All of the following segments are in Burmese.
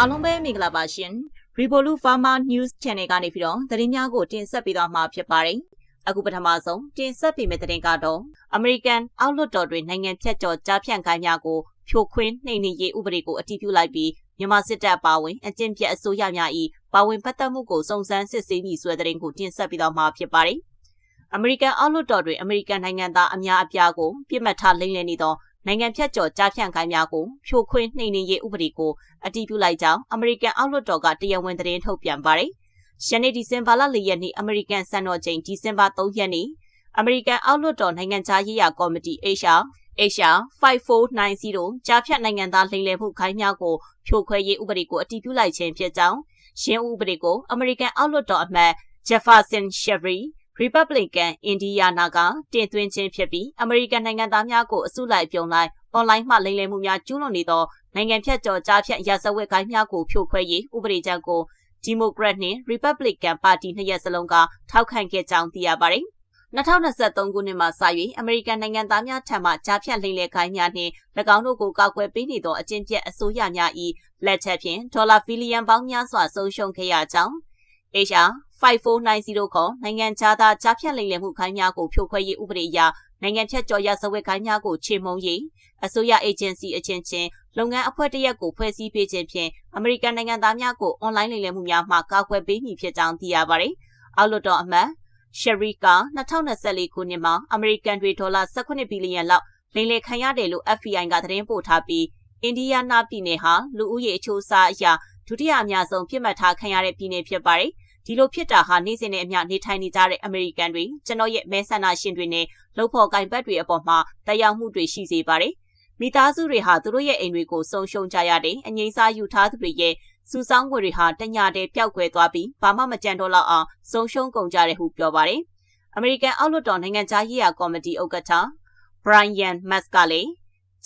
အားလုံးပဲမင်္ဂလာပါရှင် Revolut Pharma News Channel ကနေပြီးတော့သတင်းများကိုတင်ဆက်ပေးသွားမှာဖြစ်ပါတယ်အခုပထမဆုံးတင်ဆက်ပေးမယ့်သတင်းကတော့ American အောက်လွှတ်တော်တွင်နိုင်ငံဖြတ်ကျော်ကြားဖြန့်ခိုင်းများကိုဖြိုခွင်းနှိမ်နင်းရေးဥပဒေကိုအတည်ပြုလိုက်ပြီးမြန်မာစစ်တပ်ပါဝင်အကျင့်ပြတ်အစိုးရများ၏ပါဝင်ပတ်သက်မှုကိုစုံစမ်းစစ်ဆေးပြီးဆိုတဲ့သတင်းကိုတင်ဆက်ပေးသွားမှာဖြစ်ပါတယ်အမေရိကန်အောက်လွှတ်တော်တွင်အမေရိကန်နိုင်ငံသားအများအပြားကိုပြစ်မှတ်ထားလိမ့်လည်နေသော နိုင်ငံဖြတ်ကျော်ကြားဖြန့်ခိုင်းများကိုဖြိုခွင်းနှိမ်နင်းရေးဥပဒေကိုအတည်ပြုလိုက်ကြောင်းအမေရိကန်အောက်လွှတ်တော်ကတရားဝင်သတင်းထုတ်ပြန်ပါတယ်။ယနေ့ဒီဇင်ဘာလ၄ရက်နေ့အမေရိကန်စံတော်ချိန်ဒီဇင်ဘာ3ရက်နေ့အမေရိကန်အောက်လွှတ်တော်နိုင်ငံခြားရေးရာကော်မတီ HR HR 5490ကြားဖြတ်နိုင်ငံသားလိမ်လည်မှုခိုင်းများကိုဖြိုခွဲရေးဥပဒေကိုအတည်ပြုလိုက်ခြင်းဖြစ်ကြောင်းရှင်းဥပဒေကိုအမေရိကန်အောက်လွှတ်တော်အမတ် Jefferson Chevry Republican Indiana ကတင်သွင်းခြင်းဖြစ်ပြီးအမေရိကန်နိုင်ငံသားများကိုအစုလိုက်ပြုံလိုက်အွန်လိုင်းမှလိမ်လည်မှုများကျူးလွန်နေသောနိုင်ငံဖြတ်ကျော်ကြားဖြတ်ရာဇဝတ်ကိုင်းများကိုဖြိုခွဲရေးဥပဒေကြမ်းကိုဒီမိုကရက်နှင့် Republican ပါတီနှစ်ရပ်စလုံးကထောက်ခံခဲ့ကြောင်းသိရပါတယ်။2023ခုနှစ်မှာစ၍အမေရိကန်နိုင်ငံသားများထံမှကြားဖြတ်လိမ်လည်ခိုင်းများနှင့်၎င်းတို့ကိုကောက်ွယ်ပေးနေသောအကျင့်ပြတ်အစိုးရများ၏လက်ချက်ဖြင့်ဒေါ်လာဘီလီယံပေါင်းများစွာဆုံးရှုံးခဲ့ရကြောင်း HR 5490ခေါ်နိုင်ငံခြားသားကြားဖြတ်လိမ်လည်မှုခိုင်းများကိုဖြိုခွဲရေးဥပဒေအရနိုင်ငံဖြတ်ကျော်ရဇဝတ်ခိုင်းများကိုချေမှုန်းရေးအစိုးရအေဂျင်စီအချင်းချင်းလုပ်ငန်းအဖွဲ့တရက်ကိုဖွဲ့စည်းပေးခြင်းဖြင့်အမေရိကန်နိုင်ငံသားများကိုအွန်လိုင်းလိမ်လည်မှုများမှကာကွယ်ပေးမည်ဖြစ်ကြောင်းသိရပါတယ်။အောက်လွှတ်တော်အမတ်ရှရီက2024ခုနှစ်မှာအမေရိကန်တွေဒေါ်လာ18ဘီလီယံလောက်လိမ်လည်ခံရတယ်လို့ FBI ကသတင်းပို့ထားပြီးအိန္ဒိယနာပြည်နယ်ဟာလူဦးရေအချိုးအစားအရာဒုတိယအများဆုံးပြစ်မှတ်ထားခံရတဲ့ပြည်နယ်ဖြစ်ပါတယ်။ ဒီလိုဖြစ်တာဟာနေ့စဉ်နဲ့အမျှနေထိုင်နေကြတဲ့အမေရိကန်တွေကျွန်တော်ရဲ့မဲဆန္ဒရှင်တွေနဲ့လှုပ်ဖော်ကင်ဘတ်တွေအပေါ်မှာတရားမှုတွေရှိစေပါတယ်။မိသားစုတွေဟာသူတို့ရဲ့အိမ်တွေကိုဆုံးရှုံးကြရတဲ့အငိမ့်စားယူထားသူတွေရဲ့စူဆောင်းငွေတွေဟာတညတည်းပျောက်ကွယ်သွားပြီးဘာမှမကြံတော့လောက်အောင်ဆုံးရှုံးကုန်ကြတယ်ဟုပြောပါတယ်။အမေရိကန်အောက်လွှတ်တော်နိုင်ငံခြားရေးရာကော်မတီဥက္ကဋ္ဌ Brian Musk ကလည်း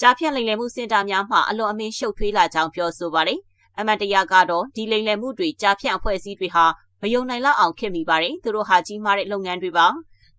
ကြားဖြတ်လိမ်လည်မှုစင်တာများမှာအလွန်အမင်းရှုပ်ထွေးလာကြောင်းပြောဆိုပါတယ်။အမတ်တရကတော့ဒီလိမ်လည်မှုတွေကြားဖြတ်အဖွဲ့အစည်းတွေဟာ မယုံနိုင်လောက်အောင်ခင်မိပါတယ်သူတို့ဟာကြီးမားတဲ့လုပ်ငန်းတွေပါ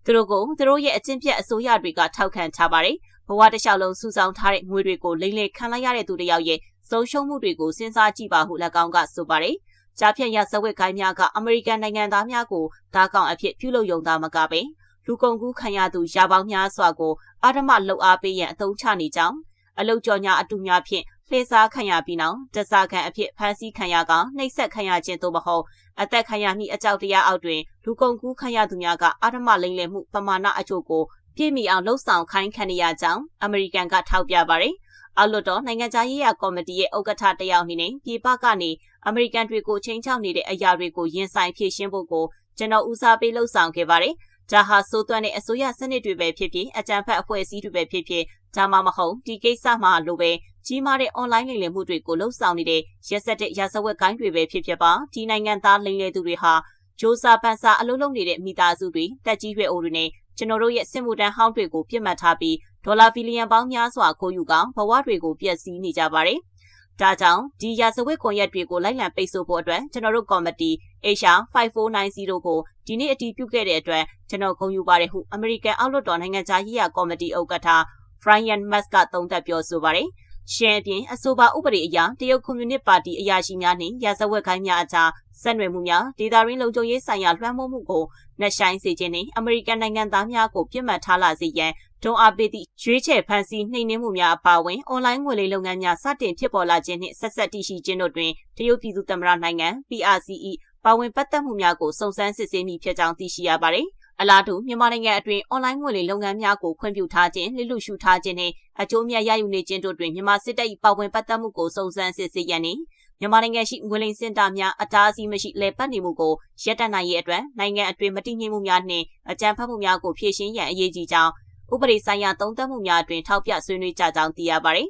သူတို့ကိုသူတို့ရဲ့အကျင့်ပြတ်အစိုးရတွေကထောက်ခံထားပါတယ်ဘဝတစ်လျှောက်လုံးစုဆောင်းထားတဲ့ငွေတွေကိုလိမ့်လေခံလိုက်ရတဲ့သူတယောက်ရဲ့ဆုံးရှုံးမှုတွေကိုစဉ်းစားကြည့်ပါဟု၎င်းကဆိုပါတယ်ကြားဖြတ်ရဇဝတ်ခိုင်းများကအမေရိကန်နိုင်ငံသားများကိုတားကောင်အဖြစ်ပြုလုပ်ယုံသားမကပဲလူကုန်ကူးခံရသူရာပေါင်းများစွာကိုအာဓမလှုပ်အားပေးရန်အသုံးချနေကြောင်းအလုတ်ကြော်ညာအတူများဖြင့် လှည့်စားခံရပြီးနောက်တစားခံအဖြစ်ဖမ်းဆီးခံရကနှိပ်စက်ခံရခြင်းသို့မဟုတ်အသက်ခံရမိအကြောက်တရားအောက်တွင်လူကုန်ကူးခံရသူများကအာဓမလိမ့်လည်မှုပမာဏအချို့ကိုပြည့်မီအောင်လှုပ်ဆောင်ခိုင်းခံရကြောင်းအမေရိကန်ကထောက်ပြပါတယ်။အောက်လွှတ်တော်နိုင်ငံခြားရေးရာကော်မတီရဲ့ဥက္ကဋ္ဌတယောက်အနေနဲ့ပြည်ပကနေအမေရိကန်တွေကိုချိန်ချောက်နေတဲ့အရာတွေကိုရင်ဆိုင်ဖြေရှင်းဖို့ကိုကျွန်တော်ဦးစားပေးလှုပ်ဆောင်ခဲ့ပါတယ်။ ဒါဟာစိုးသွမ်းတဲ့အစိုးရစနစ်တွေပဲဖြစ်ဖြစ်အကြံဖက်အဖွဲ့အစည်းတွေပဲဖြစ်ဖြစ်ဒါမှမဟုတ်ဒီကိစ္စမှာလိုပဲကြီးမားတဲ့ online လိမ်လည်မှုတွေကိုလှုပ်ဆောင်နေတဲ့ရက်ဆက်တဲ့ရာဇဝတ်ကိုင်းတွေပဲဖြစ်ဖြစ်ပါဒီနိုင်ငံသားလိမ်လည်သူတွေဟာဂျိုးစာပန်စာအလုံးလုံးနေတဲ့မိသားစုတွေတက်ကြီးရွယ်အိုတွေနဲ့ကျွန်တော်တို့ရဲ့စစ်မှုထမ်းဟောင်းတွေကိုပြစ်မှတ်ထားပြီးဒေါ်လာဘီလီယံပေါင်းများစွာခိုးယူကဘဝတွေကိုပျက်စီးနေကြပါတယ်။ ဒါကြောင့်ဒီရာဇဝတ်ကွန်ရက်တွေကိုလိုက်လံပိတ်ဆို့ဖို့အတွက်ကျွန်တော်တို့ကော်မတီ HR 5490ကိုဒီနေ့အတည်ပြုခဲ့တဲ့အတွက်ကျွန်တော်ဂုဏ်ယူပါတယ်ဟုအမေရိကန်အောက်လွှတ်တော်နိုင်ငံသားရေးရာကော်မတီဥက္ကဋ္ဌ Brian Musk ကသုံးသပ်ပြောဆိုပါတယ်။ ရှယ်ပြင်အဆိုပါဥပဒေအရတရုတ်ကွန်မြူနစ်ပါတီအရာရှိများနှင့်ရာဇဝတ်ခိုင်းများအကြားဆက်နွယ်မှုများဒေတာရင်းလုံခြုံရေးဆိုင်ရာလွှမ်းမိုးမှုကိုနှက်ဆိုင်စေခြင်းနှင့်အမေရိကန်နိုင်ငံသားများကိုပြစ်မှတ်ထားလာစေရန်ဒုံအားပေးသည့်ရွေးချယ်ဖန်ဆီးနှိမ်နင်းမှုများအပါအဝင်အွန်လိုင်းငွေလိမ်လုပ်ငန်းများစတင်ဖြစ်ပေါ်လာခြင်းနှင့်ဆက်ဆက်တည်ရှိခြင်းတို့တွင်တရုတ်ပြည်သူ့သမ္မတနိုင်ငံ PRCE ပါဝင်ပတ်သက်မှုများကိုစုံစမ်းစစ်ဆေးမိဖြစ်ကြောင်းသိရှိရပါသည်။အလားတူမြန်မာနိုင်ငံအတွင်းအွန်လိုင်းငွေလိမ်လုပ်ငန်းများကိုခွင့်ပြုထားခြင်းလိလူရှုထားခြင်းနဲ့ အကျိုးမြတ်ရယူနေခြင်းတို့တွင်မြန်မာစစ်တပ်၏ပါဝင်ပတ်သက်မှုကိုစုံစမ်းစစ်ဆေးရန်နှင့်မြန်မာနိုင်ငံရှိငွေလိမ်စင်တာများအတားအဆီးမရှိလဲပတ်နေမှုကိုရပ်တန့်နိုင်ရေးအတွက်နိုင်ငံအတွင်းမတည်ငြိမ်မှုများနှင့်အကြမ်းဖက်မှုများကိုဖြေရှင်းရန်အရေးကြီးကြောင်းဥပဒေဆိုင်ရာသုံးသပ်မှုများအတွင်ထောက်ပြဆွေးနွေးကြကြောင်းသိရပါသည်